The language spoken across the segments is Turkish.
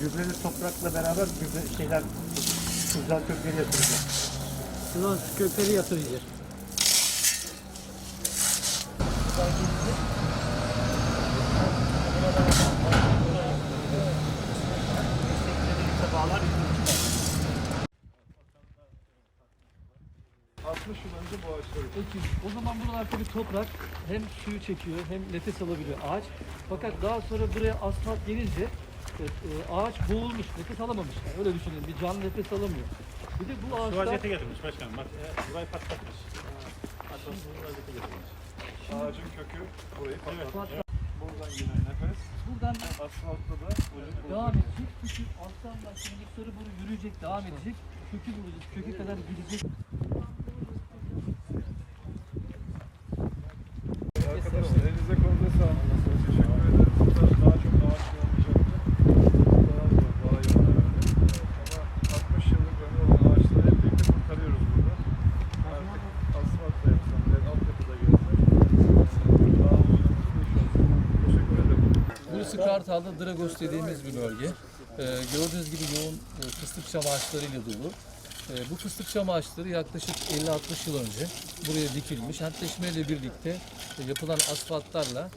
Gübreli toprakla beraber gübre şeyler güzel kökleri yatıracağız. Ulan kökleri yatıracağız. Peki, o zaman buralar tabii toprak hem suyu çekiyor hem nefes alabiliyor ağaç. Fakat daha sonra buraya asfalt gelince e, e, ağaç boğulmuş, nefes alamamış. Yani öyle düşünün, bir canlı nefes alamıyor. Bir de bu Şu ağaçlar... vaziyete getirmiş başkanım. Bak e, burayı patlatmış. Atlasını vaziyete getirmiş. Ağacın kökü burayı patlatmış. Asfalt- Buradan gelen nefes Buradan asfaltta da ucu devam edecek. Çünkü alttan şimdi yukarı doğru yürüyecek, devam edecek. Kökü bulacak, köke kadar gidecek. Arkadaşlar elinize kolunuza sağlık. Teşekkür ederim. Burada daha çok ağaç olmayacaktı. Daha zor, daha yoğun herhalde. Ama 60 yıllık ömrü olan ağaçları hep birlikte kurtarıyoruz burada. Artık asfalt da yapsam, ve altyapı da gelse. Daha uzun ömürlü iş olsun. Teşekkür ederim. Burası Kartal'da Dragos dediğimiz bir bölge. Ee, gördüğünüz gibi yoğun e, fıstık çam ağaçlarıyla dolu. Ee, bu fıstık çam ağaçları yaklaşık 50-60 yıl önce buraya dikilmiş. Hentleşmeyle birlikte e, yapılan asfaltlarla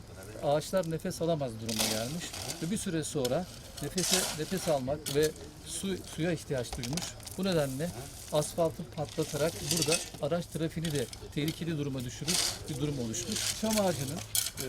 ağaçlar nefes alamaz duruma gelmiş. Ve bir süre sonra nefese nefes almak ve su, suya ihtiyaç duymuş. Bu nedenle asfaltı patlatarak burada araç trafiğini de tehlikeli duruma düşürüp bir durum oluşmuş. Çam ağacının e,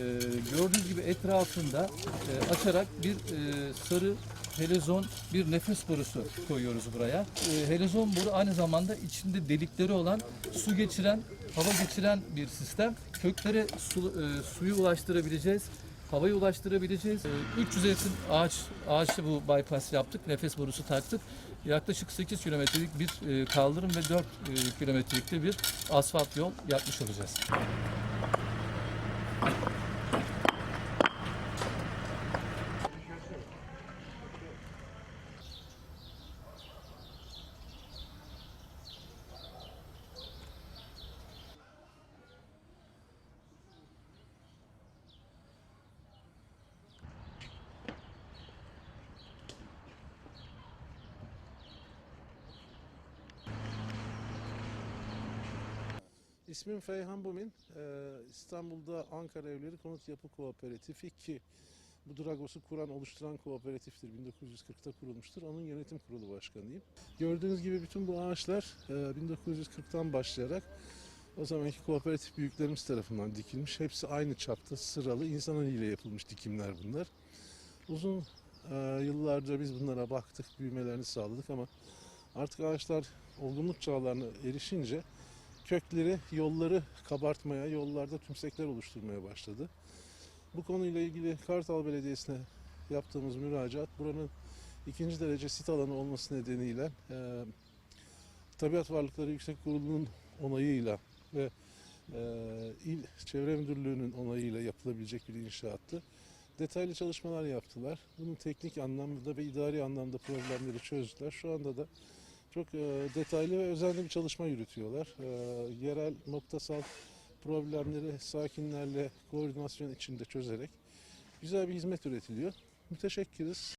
gördüğünüz gibi etrafında e, açarak bir e, sarı helezon bir nefes borusu koyuyoruz buraya. E, helezon boru aynı zamanda içinde delikleri olan su geçiren, hava geçiren bir sistem. Köklere su, e, suyu ulaştırabileceğiz. Havayı ulaştırabileceğiz. E, 300 yakın ağaç ağaçlı bu bypass yaptık. Nefes borusu taktık. Yaklaşık 8 kilometrelik bir e, kaldırım ve 4 e, kilometrelik de bir asfalt yol yapmış olacağız. İsmim Feyhan Bumin. Ee, İstanbul'da Ankara Evleri Konut Yapı Kooperatifi ki bu Dragos'u kuran, oluşturan kooperatiftir. 1940'ta kurulmuştur. Onun yönetim kurulu başkanıyım. Gördüğünüz gibi bütün bu ağaçlar e, 1940'tan başlayarak o zamanki kooperatif büyüklerimiz tarafından dikilmiş. Hepsi aynı çapta sıralı insan eliyle yapılmış dikimler bunlar. Uzun e, yıllarca biz bunlara baktık, büyümelerini sağladık ama artık ağaçlar olgunluk çağlarına erişince kökleri, yolları kabartmaya, yollarda tümsekler oluşturmaya başladı. Bu konuyla ilgili Kartal Belediyesi'ne yaptığımız müracaat buranın ikinci derece sit alanı olması nedeniyle e, Tabiat Varlıkları Yüksek Kurulu'nun onayıyla ve e, İl Çevre Müdürlüğü'nün onayıyla yapılabilecek bir inşaattı. Detaylı çalışmalar yaptılar. Bunun teknik anlamda ve idari anlamda problemleri çözdüler. Şu anda da çok e, detaylı ve özenli bir çalışma yürütüyorlar. E, yerel noktasal problemleri sakinlerle koordinasyon içinde çözerek güzel bir hizmet üretiliyor. Müteşekkiriz.